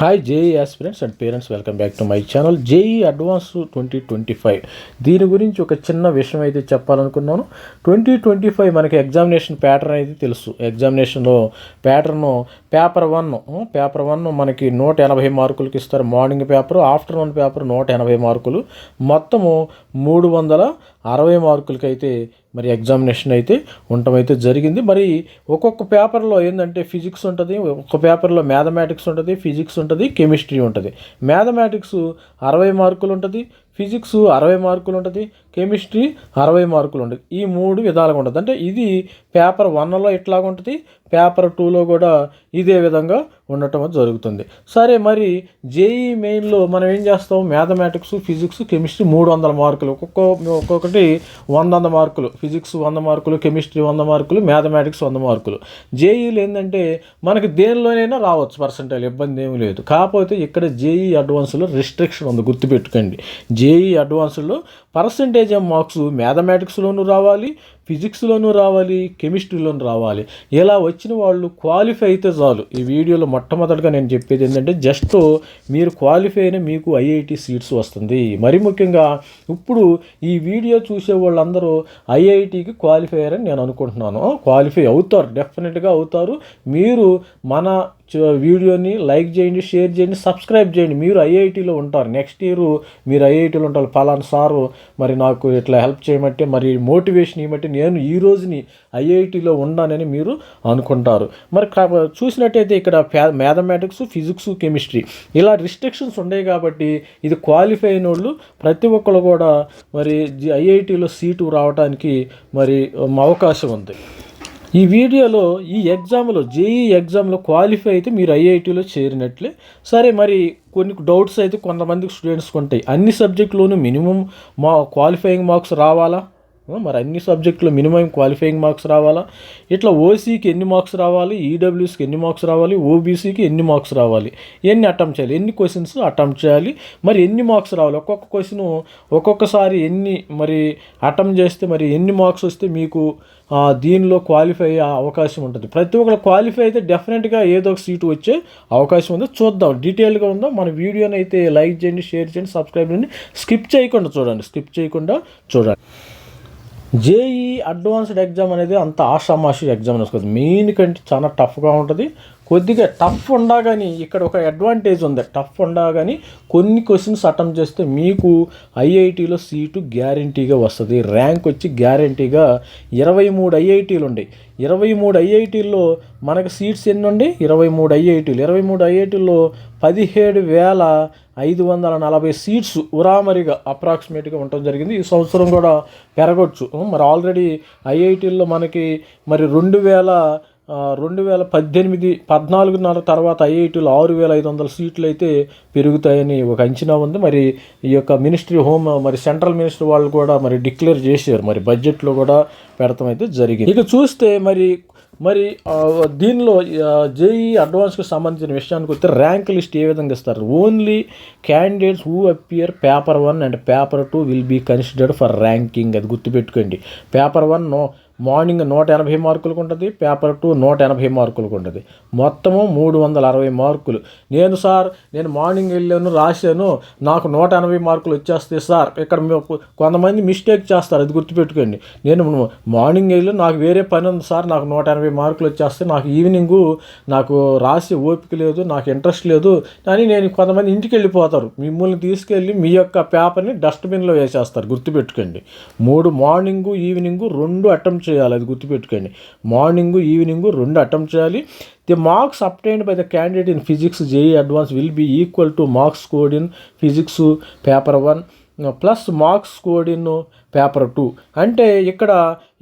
Hi JEE aspirants and parents welcome back to my channel JEE advance twenty twenty five దీని గురించి ఒక చిన్న విషయం అయితే చెప్పాలనుకున్నాను. ట్వంటీ ట్వంటీ ఫైవ్ మనకి ఎగ్జామినేషన్ ప్యాటర్న్ అయితే తెలుసు. ఎగ్జామినేషన్లో pattern paper one paper one మనకి నూట ఎనభై మార్కులకి ఇస్తారు. మార్నింగ్ పేపర్ ఆఫ్టర్నూన్ పేపర్ నూట ఎనభై మార్కులు. మొత్తము మూడు వందల అరవై మార్కులకి అయితే మరి ఎగ్జామినేషన్ అయితే ఉండటం అయితే జరిగింది. మరి ఒక్కొక్క పేపర్లో ఏంటంటే ఫిజిక్స్ ఉంటుంది ఒక్కొక్క పేపర్లో మ్యాథమెటిక్స్ ఉంటుంది ఫిజిక్స్ ఉంటుంది కెమిస్ట్రీ ఉంటుంది. మ్యాథమెటిక్స్ అరవై మార్కులు ఉంటుంది ఫిజిక్స్ అరవై మార్కులు ఉంటుంది కెమిస్ట్రీ అరవై మార్కులు ఉంటుంది. ఈ మూడు విధాలుగా ఉంటుంది. అంటే ఇది పేపర్ వన్లో ఎట్లాగా ఉంటుంది పేపర్ టూలో కూడా ఇదే విధంగా ఉండటం జరుగుతుంది. సరే మరి జేఈ మెయిన్లో మనం ఏం చేస్తాం? మ్యాథమెటిక్స్ ఫిజిక్స్ కెమిస్ట్రీ మూడు వందల మార్కులు. ఒక్కొక్క ఒక్కొక్కటి వంద వంద మార్కులు. ఫిజిక్స్ వంద మార్కులు కెమిస్ట్రీ వంద మార్కులు మ్యాథమెటిక్స్ వంద మార్కులు. జేఈలు ఏంటంటే మనకి దేనిలోనైనా రావచ్చు పర్సంటేజ్ ఇబ్బంది ఏమీ లేదు. కాకపోతే ఇక్కడ జేఈ అడ్వాన్స్లో రిస్ట్రిక్షన్ ఉంది గుర్తుపెట్టుకోండి. జేఈ అడ్వాన్స్లో పర్సంటేజ్ ఆఫ్ మార్క్స్ మ్యాథమెటిక్స్లోనూ రావాలి ఫిజిక్స్లోనూ రావాలి కెమిస్ట్రీలోనూ రావాలి. ఇలా వచ్చిన వాళ్ళు క్వాలిఫై అయితే చాలు. ఈ వీడియోలో మొట్టమొదటిగా నేను చెప్పేది ఏంటంటే జస్ట్ మీరు క్వాలిఫై అయిన మీకు ఐఐటి సీట్స్ వస్తుంది. మరి ముఖ్యంగా ఇప్పుడు ఈ వీడియో చూసే వాళ్ళందరూ ఐఐటికి క్వాలిఫై అయ్యారని నేను అనుకుంటున్నాను. క్వాలిఫై అవుతారు డెఫినెట్గా అవుతారు. మీరు మన వీడియోని లైక్ చేయండి షేర్ చేయండి సబ్స్క్రైబ్ చేయండి. మీరు ఐఐటీలో ఉంటారు. నెక్స్ట్ ఇయర్ మీరు ఐఐటీలో ఉంటారు. ఫలానా సారు మరి నాకు ఇట్లా హెల్ప్ చేయమంటే మరి మోటివేషన్ ఇవ్వమంటే నేను ఈ రోజుని ఐఐటీలో ఉన్నానని మీరు అనుకుంటారు. మరి చూసినట్టయితే ఇక్కడ మ్యాథమెటిక్స్ ఫిజిక్స్ కెమిస్ట్రీ ఇలా రిస్ట్రిక్షన్స్ ఉన్నాయి కాబట్టి ఇది క్వాలిఫై అయిన వాళ్ళు ప్రతి ఒక్కరు కూడా మరి ఐఐటీలో సీటు రావడానికి మరి అవకాశం ఉంది. ఈ వీడియోలో ఈ ఎగ్జామ్లో జేఈ ఎగ్జామ్లో క్వాలిఫై అయితే మీరు ఐఐటీలో చేరినట్లే. సరే మరి కొన్ని డౌట్స్ అయితే కొంతమంది స్టూడెంట్స్కి ఉంటాయి. అన్ని సబ్జెక్టులోనూ మినిమం మా క్వాలిఫైయింగ్ మార్క్స్ రావాలా? మరి అన్ని సబ్జెక్టులో మినిమం క్వాలిఫైయింగ్ మార్క్స్ రావాలా? ఇట్లా ఓసీకి ఎన్ని మార్క్స్ రావాలి? ఈడబ్ల్యూస్కి ఎన్ని మార్క్స్ రావాలి? ఓబీసీకి ఎన్ని మార్క్స్ రావాలి? ఎన్ని అటెంప్ట్ చేయాలి? ఎన్ని క్వశ్చన్స్ అటెంప్ట్ చేయాలి? మరి ఎన్ని మార్క్స్ రావాలి? ఒక్కొక్క క్వశ్చన్ ఒక్కొక్కసారి ఎన్ని మరి అటెంప్ట్ చేస్తే మరి ఎన్ని మార్క్స్ వస్తే మీకు దీనిలో క్వాలిఫై అయ్యే అవకాశం ఉంటుంది. ప్రతి ఒక్కరు క్వాలిఫై అయితే డెఫినెట్గా ఏదో ఒక సీటు వచ్చే అవకాశం ఉంది. చూద్దాం. డీటెయిల్గా ఉందో. మన వీడియోని అయితే లైక్ చేయండి షేర్ చేయండి సబ్స్క్రైబ్ చేయండి. స్కిప్ చేయకుండా చూడండి. స్కిప్ చేయకుండా చూడండి. జేఈ అడ్వాన్స్డ్ ఎగ్జామ్ అనేది అంత ఆషామాషి ఎగ్జామ్ వస్తుంది మెయిన్ కంటే చాలా టఫ్గా ఉంటుంది. కొద్దిగా టఫ్ ఉండగాని ఇక్కడ ఒక అడ్వాంటేజ్ ఉంది. టఫ్ ఉండగాని కొన్ని క్వశ్చన్స్ అటెంప్ట్ చేస్తే మీకు ఐఐటీలో సీటు గ్యారంటీగా వస్తుంది. ర్యాంక్ వచ్చి గ్యారంటీగా ఇరవై మూడు ఐఐటీలు ఉన్నాయి ఇరవై మూడు ఐఐటీల్లో మనకు సీట్స్ ఎన్ని ఉండి? ఇరవై మూడు ఐఐటీలు ఇరవై మూడు ఐఐటీల్లో పదిహేడు వేల ఐదు వందల నలభై సీట్స్ ఉరామరిగా అప్రాక్సిమేట్గా ఉండటం జరిగింది. ఈ సంవత్సరం కూడా పెరగొచ్చు. మరి ఆల్రెడీ ఐఐటీల్లో మనకి మరి రెండు వేల రెండు వేల పద్దెనిమిది పద్నాలుగున్నర తర్వాత ఐఐటీలో ఆరు వేల ఐదు వందల సీట్లు అయితే పెరుగుతాయని ఒక అంచనా ఉంది. మరి ఈ యొక్క మినిస్ట్రీ హోమ్ మరి సెంట్రల్ మినిస్టర్ వాళ్ళు కూడా మరి డిక్లేర్ చేశారు. మరి బడ్జెట్లో కూడా పెడతాం అయితే జరిగింది. ఇక చూస్తే మరి మరి దీనిలో జేఈ అడ్వాన్స్కి సంబంధించిన విషయానికి వస్తే ర్యాంక్ లిస్ట్ ఏ విధంగా ఇస్తారు? Only candidates who appear paper one and paper two will be considered for ranking. అది గుర్తుపెట్టుకోండి. పేపర్ వన్ నో మార్నింగ్ నూట ఎనభై మార్కులకు ఉంటుంది పేపర్ టూ నూట ఎనభై మార్కులకు ఉంటుంది. మొత్తము మూడు వందల అరవై మార్కులు. నేను సార్ నేను మార్నింగ్ వెళ్ళాను రాశాను నాకు నూట ఎనభై మార్కులు వచ్చేస్తాయి సార్. ఇక్కడ కొంతమంది మిస్టేక్ చేస్తారు అది గుర్తుపెట్టుకోండి. నేను మార్నింగ్ వెళ్ళి నాకు వేరే పని ఉంది సార్ నాకు నూట ఎనభై మార్కులు వచ్చేస్తాయి నాకు ఈవినింగు నాకు రాసి ఓపిక లేదు నాకు ఇంట్రెస్ట్ లేదు కానీ నేను కొంతమంది ఇంటికి వెళ్ళిపోతారు. మిమ్మల్ని తీసుకెళ్ళి మీ యొక్క పేపర్ని డస్ట్బిన్లో వేసేస్తారు గుర్తుపెట్టుకోండి. మూడు మార్నింగు ఈవినింగు రెండు అటెంప్ట్ చేయాలి అది గుర్తుపెట్టుకోండి. మార్నింగు ఈవినింగు రెండు అటెంప్ట్ చేయాలి. The marks obtained by the candidate in physics JEE advance will be equal to marks scored in physics paper one plus marks scored in paper two అంటే ఇక్కడ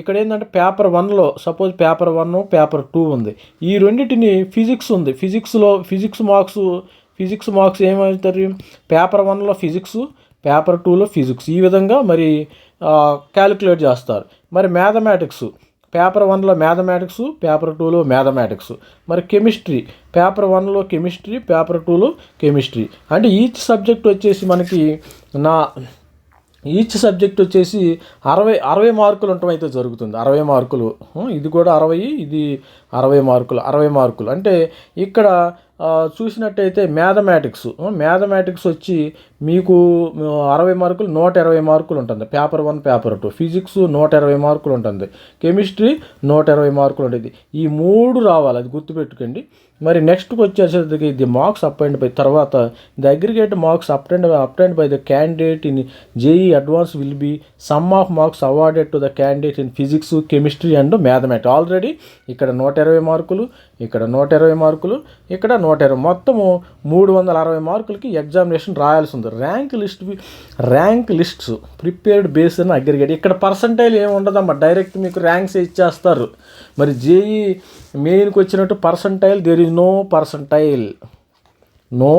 ఇక్కడ ఏంటంటే పేపర్ వన్లో suppose paper one paper two ఉంది. ఈ రెండింటిని physics ఉంది. ఫిజిక్స్లో ఫిజిక్స్ మార్క్స్ ఫిజిక్స్ మార్క్స్ ఏమవుతారు పేపర్ వన్లో ఫిజిక్స్ పేపర్ టూలో ఫిజిక్స్ ఈ విధంగా మరి క్యాలిక్యులేట్ చేస్తారు. మరి మ్యాథమెటిక్స్ పేపర్ వన్లో మ్యాథమెటిక్స్ పేపర్ టూలో మ్యాథమెటిక్స్ మరి కెమిస్ట్రీ పేపర్ వన్లో కెమిస్ట్రీ పేపర్ టూలో కెమిస్ట్రీ అంటే ఈచ్ సబ్జెక్ట్ వచ్చేసి మనకి నా ఈచ్ సబ్జెక్ట్ వచ్చేసి అరవై అరవై మార్కులు ఉండటం అయితే జరుగుతుంది. అరవై మార్కులు. ఇది కూడా అరవై ఇది అరవై మార్కులు అరవై మార్కులు. అంటే ఇక్కడ చూసినట్టయితే మ్యాథమెటిక్స్ మ్యాథమెటిక్స్ వచ్చి మీకు అరవై మార్కులు నూట ఇరవై మార్కులు ఉంటుంది. Paper one paper two. Physics నూట ఇరవై మార్కులు ఉంటుంది. కెమిస్ట్రీ నూట ఇరవై మార్కులు ఉంటుంది. ఈ మూడు రావాలి అది గుర్తుపెట్టుకోండి. మరి నెక్స్ట్కి వచ్చేసరికి the marks obtained by తర్వాత the aggregate marks obtained obtained by the candidate in JEE advance will be sum of marks awarded to the candidate in physics chemistry and mathematics. Already ఇక్కడ నూట ఇరవై మార్కులు ఇక్కడ నూట ఇరవై మార్కులు ఇక్కడ నూట ఇరవై మొత్తము మూడు వందల అరవై మార్కులకి ఎగ్జామినేషన్ రాయాల్సి ఉంది rank list rank lists prepared base అని అగ్రిగేట్. ఇక్కడ పర్సంటైల్ ఏమి ఉండదమ్మా. డైరెక్ట్ మీకు ర్యాంక్స్ ఇచ్చేస్తారు. మరి జేఈ మెయిన్కి వచ్చినట్టు percentile there is no percentile. No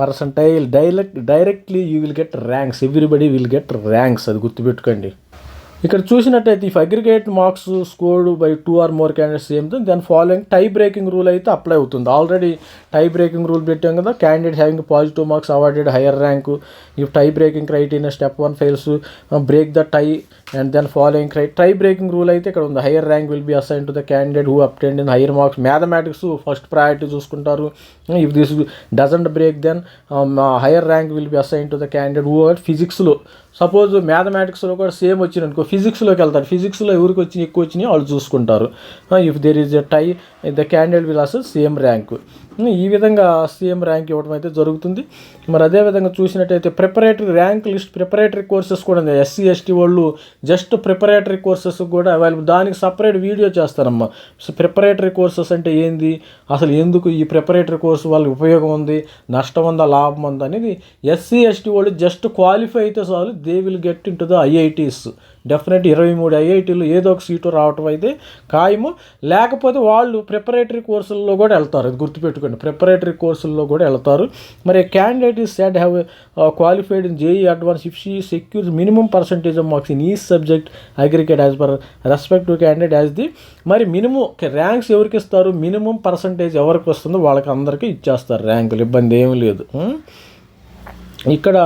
percentile. Direct directly you will get ranks. Everybody will get ranks. అది గుర్తుపెట్టుకోండి. ఇక్కడ చూసినట్టయితే if aggregate marks scored by two or more candidates ఏమిటో దాని ఫాలోయింగ్ టై బ్రేకింగ్ రూల్ అయితే apply అవుతుంది. Already tie breaking rule పెట్టాం కదా candidate having positive marks awarded higher rank if tie breaking criteria step one fails break the tie and then following cry tie breaking rule అయితే ఇక్కడ ఉంది. Higher rank will be assign to the candidate who obtained in higher marks mathematics first priority చూసుకుంటారు. If this doesn't break then higher rank will be assign to the candidate who ఫిజిక్స్లో suppose మ్యాథమెటిక్స్లో కూడా same వచ్చింది అనుకో ఫిజిక్స్లోకి వెళ్తారు. ఫిజిక్స్లో ఎవరికి వచ్చినాయి ఎక్కువ వచ్చినాయి వాళ్ళు చూసుకుంటారు. If there is a tie the candidate will also same rank ఈ విధంగా సీఎం ర్యాంక్ ఇవ్వడం అయితే జరుగుతుంది. మరి అదేవిధంగా చూసినట్టయితే preparatory rank list preparatory courses కూడా ఉంది ఎస్సీ ఎస్టీ వాళ్ళు జస్ట్ ప్రిపరేటరీ కోర్సెస్ కూడా అవైలబుల్ దానికి సపరేట్ వీడియో చేస్తారమ్మా. సో ప్రిపరేటరీ కోర్సెస్ అంటే ఏంది? అసలు ఎందుకు ఈ ప్రిపరేటరీ కోర్సు వాళ్ళకి ఉపయోగం ఉంది? నష్టం ఉందా? లాభం ఉందా? అనేది ఎస్సీ ఎస్టీ వాళ్ళు జస్ట్ క్వాలిఫై అయితే చాలు. They will get into the IITs definite ఇరవై మూడు ఐఐటీలు ఏదో ఒక సీటు రావటం అయితే ఖాయము. లేకపోతే వాళ్ళు ప్రిపరేటరీ కోర్సుల్లో కూడా వెళ్తారు. అది గుర్తుపెట్టుకోండి. ప్రిపరేటరీ కోర్సుల్లో కూడా వెళ్తారు. మరి candidate is said have qualified in JEE advance if she secures minimum percentage of marks in ఈ subject aggregate as per respect to candidate as the మరి మినిమం ర్యాంక్స్ ఎవరికి ఇస్తారు? మినిమం పర్సంటేజ్ ఎవరికి వస్తుందో వాళ్ళకి అందరికీ ఇచ్చేస్తారు ర్యాంకులు ఇబ్బంది ఏమీ లేదు. ఇక్కడ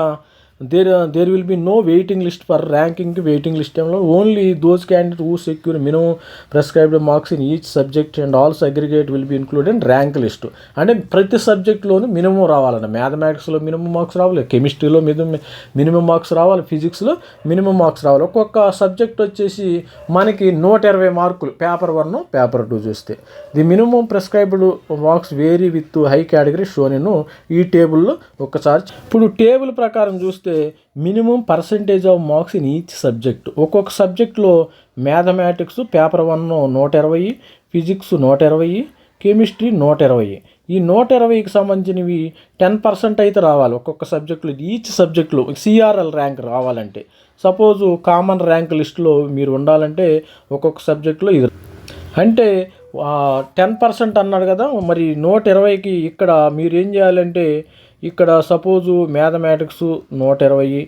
there there will be no waiting list for ranking waiting list టైంలో only those candidate who secure minimum prescribed marks in each subject and also aggregate will be include rank list అంటే ప్రతి సబ్జెక్ట్లోనూ మినిమం రావాలండి మ్యాథమెటిక్స్లో minimum marks రావాలి కెమిస్ట్రీలో minimum minimum marks రావాలి ఫిజిక్స్లో minimum marks రావాలి. ఒక్కొక్క సబ్జెక్ట్ వచ్చేసి మనకి నూట ఇరవై మార్కులు పేపర్ వన్ పేపర్ టూ చూస్తే. The minimum prescribed marks vary with high category షోనిను ఈ టేబుల్లో ఒక్కసారి. ఇప్పుడు టేబుల్ ప్రకారం చూస్తే minimum percentage of marks in each subject ఒక్కొక్క సబ్జెక్ట్లో మ్యాథమెటిక్స్ పేపర్ వన్ నూట ఇరవై ఫిజిక్స్ నూట ఇరవై కెమిస్ట్రీ నూట ఇరవై. ఈ నూట ఇరవైకి సంబంధించినవి టెన్ పర్సెంట్ అయితే రావాలి. ఒక్కొక్క సబ్జెక్టులో ఈచ్ సబ్జెక్టులో సిఆర్ఎల్ ర్యాంక్ రావాలంటే. సపోజు కామన్ ర్యాంక్ లిస్టులో మీరు ఉండాలంటే ఒక్కొక్క సబ్జెక్టులో ఇది. అంటే టెన్ పర్సెంట్ అన్నాడు కదా మరి నూట ఇరవైకి ఇక్కడ మీరు ఏం చేయాలంటే ఇక్కడ సపోజు మ్యాథమెటిక్స్ నూట ఇరవై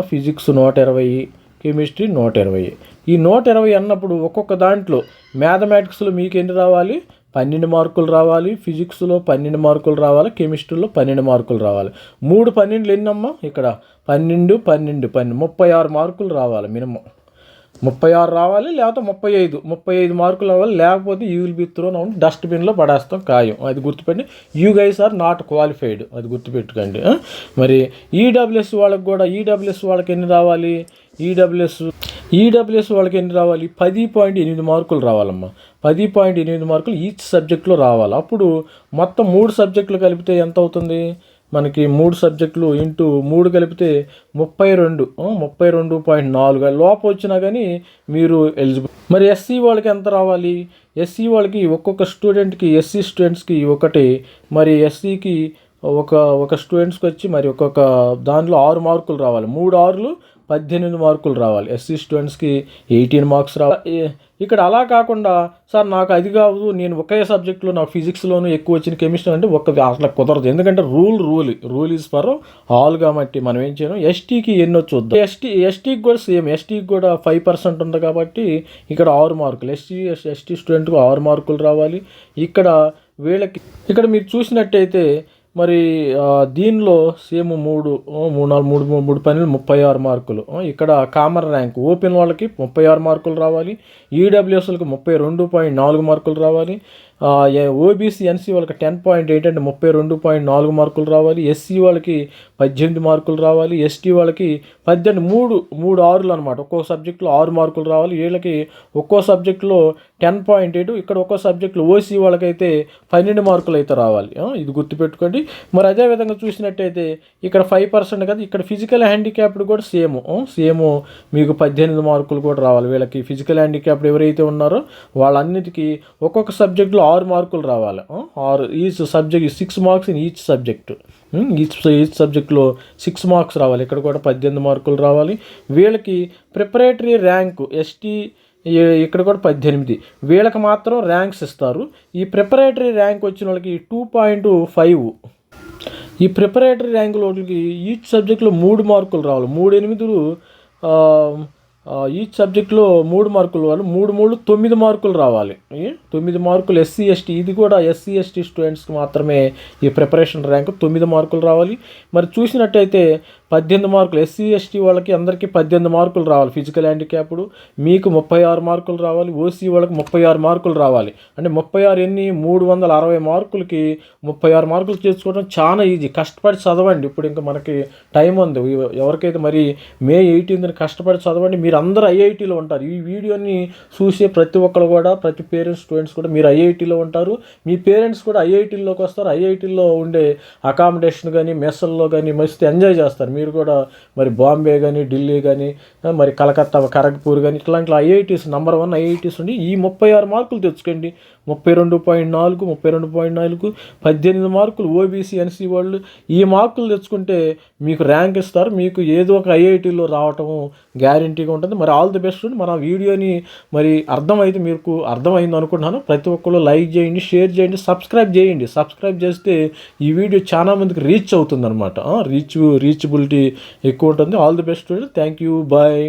ఫిజిక్స్ నూట ఇరవై కెమిస్ట్రీ నూట ఇరవై. ఈ నూట ఇరవై అన్నప్పుడు ఒక్కొక్క దాంట్లో మ్యాథమెటిక్స్లో మీకు ఎన్ని రావాలి? పన్నెండు మార్కులు రావాలి ఫిజిక్స్లో పన్నెండు మార్కులు రావాలి కెమిస్ట్రీలో పన్నెండు మార్కులు రావాలి. మూడు పన్నెండులు ఎన్నమ్మా? ఇక్కడ పన్నెండు పన్నెండు పన్నెండు ముప్పై ఆరు మార్కులు రావాలి మినిమం. ముప్పై ఆరు రావాలి లేకపోతే ముప్పై ఐదు. ముప్పై ఐదు మార్కులు రావాలి లేకపోతే you will be thrown out డస్ట్బిన్లో పడేస్తాం ఖాయం. అది గుర్తుపెట్టి you guys are not qualified అది గుర్తుపెట్టుకోండి మరి ఈడబ్ల్యూఎస్ వాళ్ళకి కూడా ఈడబ్ల్యూఎస్ వాళ్ళకి ఎన్ని రావాలి? ఈడబ్ల్యూఎస్ ఈడబ్ల్యూఎస్ వాళ్ళకి ఎన్ని రావాలి? పది పాయింట్ ఎనిమిది మార్కులు రావాలమ్మా. పది పాయింట్ ఎనిమిది మార్కులు ఈచ్ సబ్జెక్ట్లో రావాలి. అప్పుడు మొత్తం మూడు సబ్జెక్టులు కలిపితే ఎంత అవుతుంది? మనకి మూడు సబ్జెక్టులు ఇంటూ మూడు కలిపితే ముప్పై రెండు ముప్పై రెండు పాయింట్ నాలుగు. లోపు వచ్చినా కానీ మీరు ఎలిజిబుల్. మరి ఎస్సీ వాళ్ళకి ఎంత రావాలి? ఎస్సీ వాళ్ళకి ఒక్కొక్క స్టూడెంట్కి ఎస్సీ స్టూడెంట్స్కి ఒకటి. మరి ఎస్సీకి ఒక ఒక స్టూడెంట్స్కి వచ్చి మరి ఒక్కొక్క దాంట్లో ఆరు మార్కులు రావాలి. మూడు ఆరులు పద్దెనిమిది మార్కులు రావాలి. ఎస్సీ స్టూడెంట్స్కి ఎయిటీన్ మార్క్స్ రావాలి. ఇక్కడ అలా కాకుండా సార్ నాకు అది కాదు నేను ఒకే సబ్జెక్ట్లో నాకు ఫిజిక్స్లోనూ ఎక్కువ వచ్చిన కెమిస్ట్రీ అంటే ఒక్క అసలు కుదరదు. ఎందుకంటే rule rule rule is for all కాబట్టి మనం ఏం చేయను? ఎస్టీకి ఎన్నో చూద్దాం. ఎస్టీ ఎస్టీకి కూడా సేమ్ ఎస్టీకి కూడా ఫైవ్ పర్సెంట్ ఉంది కాబట్టి ఇక్కడ ఆరు మార్కులు. ఎస్టీ ఎస్టీ స్టూడెంట్కి ఆరు మార్కులు రావాలి. ఇక్కడ వీళ్ళకి ఇక్కడ మీరు చూసినట్టయితే మరి దీనిలో సేమ్ మూడు మూడు నాలుగు మూడు మూడు మూడు పనులు ముప్పై ఆరు మార్కులు. ఇక్కడ కామన్ ర్యాంక్ ఓపెన్ వాళ్ళకి ముప్పై ఆరు మార్కులు రావాలి. ఈడబ్ల్యూఎస్లకు ముప్పై రెండు పాయింట్ నాలుగు మార్కులు రావాలి. ఓబీసీ ఎన్సీ వాళ్ళకి టెన్ పాయింట్ ఎయిట్ అంటే ముప్పై రెండు పాయింట్ నాలుగు మార్కులు రావాలి. ఎస్సీ వాళ్ళకి పద్దెనిమిది మార్కులు రావాలి. ఎస్టీ వాళ్ళకి పద్దెనిమిది మూడు మూడు ఆరులు అనమాట ఒక్కో సబ్జెక్టులో ఆరు మార్కులు రావాలి. వీళ్ళకి ఒక్కో సబ్జెక్టులో టెన్ పాయింట్ ఎయిట్ ఇక్కడ ఒక్కో సబ్జెక్టులో ఓసీ వాళ్ళకైతే పన్నెండు మార్కులు అయితే రావాలి. ఇది గుర్తుపెట్టుకోండి. మరి అదే విధంగా చూసినట్టయితే ఇక్కడ ఫైవ్ పర్సెంట్ కదా ఇక్కడ ఫిజికల్ హ్యాండిక్యాప్డ్ కూడా సేమ్ సేమ్ మీకు పద్దెనిమిది మార్కులు కూడా రావాలి. వీళ్ళకి ఫిజికల్ హ్యాండిక్యాప్డ్ ఎవరైతే ఉన్నారో వాళ్ళన్నిటికీ ఒక్కొక్క సబ్జెక్టులో ఆరు మార్కులు రావాలి. ఆరు each subject six marks in each subject each each సబ్జెక్ట్లో సిక్స్ మార్క్స్ రావాలి. ఇక్కడ కూడా పద్దెనిమిది మార్కులు రావాలి. వీళ్ళకి ప్రిపరేటరీ ర్యాంకు ఎస్టీ ఇక్కడ కూడా పద్దెనిమిది. వీళ్ళకి మాత్రం ర్యాంక్స్ ఇస్తారు. ఈ ప్రిపరేటరీ ర్యాంక్ వచ్చిన వాళ్ళకి టూ పాయింట్ ఫైవ్ ఈ ప్రిపరేటరీ ర్యాంకులకి ఈచ్ సబ్జెక్ట్లో మూడు మార్కులు రావాలి. మూడు ఎనిమిదిలు ఈచ్ సబ్జెక్ట్లో మూడు మార్కులు వాళ్ళు మూడు మూడు తొమ్మిది మార్కులు రావాలి. తొమ్మిది మార్కులు ఎస్సీ ఎస్టీ ఇది కూడా ఎస్సీ ఎస్టీ స్టూడెంట్స్కి మాత్రమే ఈ ప్రిపరేషన్ ర్యాంక్ తొమ్మిది మార్కులు రావాలి. మరి చూసినట్టయితే పద్దెనిమిది మార్కులు. ఎస్సీ ఎస్టీ వాళ్ళకి అందరికీ పద్దెనిమిది మార్కులు రావాలి. ఫిజికల్ హ్యాండిక్యాప్డ్ మీకు ముప్పై ఆరు మార్కులు రావాలి. ఓసీ వాళ్ళకి ముప్పై ఆరు మార్కులు రావాలి. అంటే ముప్పై ఆరు ఎన్ని? మూడు వందల అరవై మార్కులకి ముప్పై ఆరు మార్కులు చేసుకోవడం చాలా ఈజీ. కష్టపడి చదవండి. ఇప్పుడు ఇంకా మనకి టైం ఉంది. ఎవరికైతే మరి మే ఎయిటీన్త్ని కష్టపడి చదవండి. మీరు అందరూ ఐఐటీలో ఉంటారు. ఈ వీడియోని చూసే ప్రతి ఒక్కరు కూడా ప్రతి పేరెంట్స్ స్టూడెంట్స్ కూడా మీరు ఐఐటీలో ఉంటారు. మీ పేరెంట్స్ కూడా ఐఐటీల్లోకి వస్తారు. ఐఐటీల్లో ఉండే అకామిడేషన్ కానీ మెస్సల్లో కానీ మస్తు ఎంజాయ్ చేస్తారు. మీరు కూడా మరి బాంబే కానీ ఢిల్లీ కానీ మరి కలకత్తా ఖరగ్పూర్ కానీ ఇట్లాంటి ఐఐటీస్ నెంబర్ వన్ ఐఐటీస్ ఉండి ఈ ముప్పై ఆరు మార్కులు తెచ్చుకోండి. ముప్పై రెండు పాయింట్ నాలుగు ముప్పై రెండు పాయింట్ నాలుగు పద్దెనిమిది మార్కులు ఓబీసీ ఎన్సీ వాళ్ళు ఈ మార్కులు తెచ్చుకుంటే మీకు ర్యాంక్ ఇస్తారు. మీకు ఏదో ఒక ఐఐటీలో రావటం గ్యారంటీగా ఉంటుంది. మరి ఆల్ ది బెస్ట్ మన వీడియోని మరి అర్థమైతే మీకు అర్థమైంది అనుకుంటున్నాను. ప్రతి ఒక్కరు లైక్ చేయండి షేర్ చేయండి సబ్స్క్రైబ్ చేయండి. సబ్స్క్రైబ్ చేస్తే ఈ వీడియో చాలా మందికి రీచ్ అవుతుంది అనమాట రీచ్ రీచబిలిటీ ఎక్కువ ఉంటుంది. All the best thank you. Bye.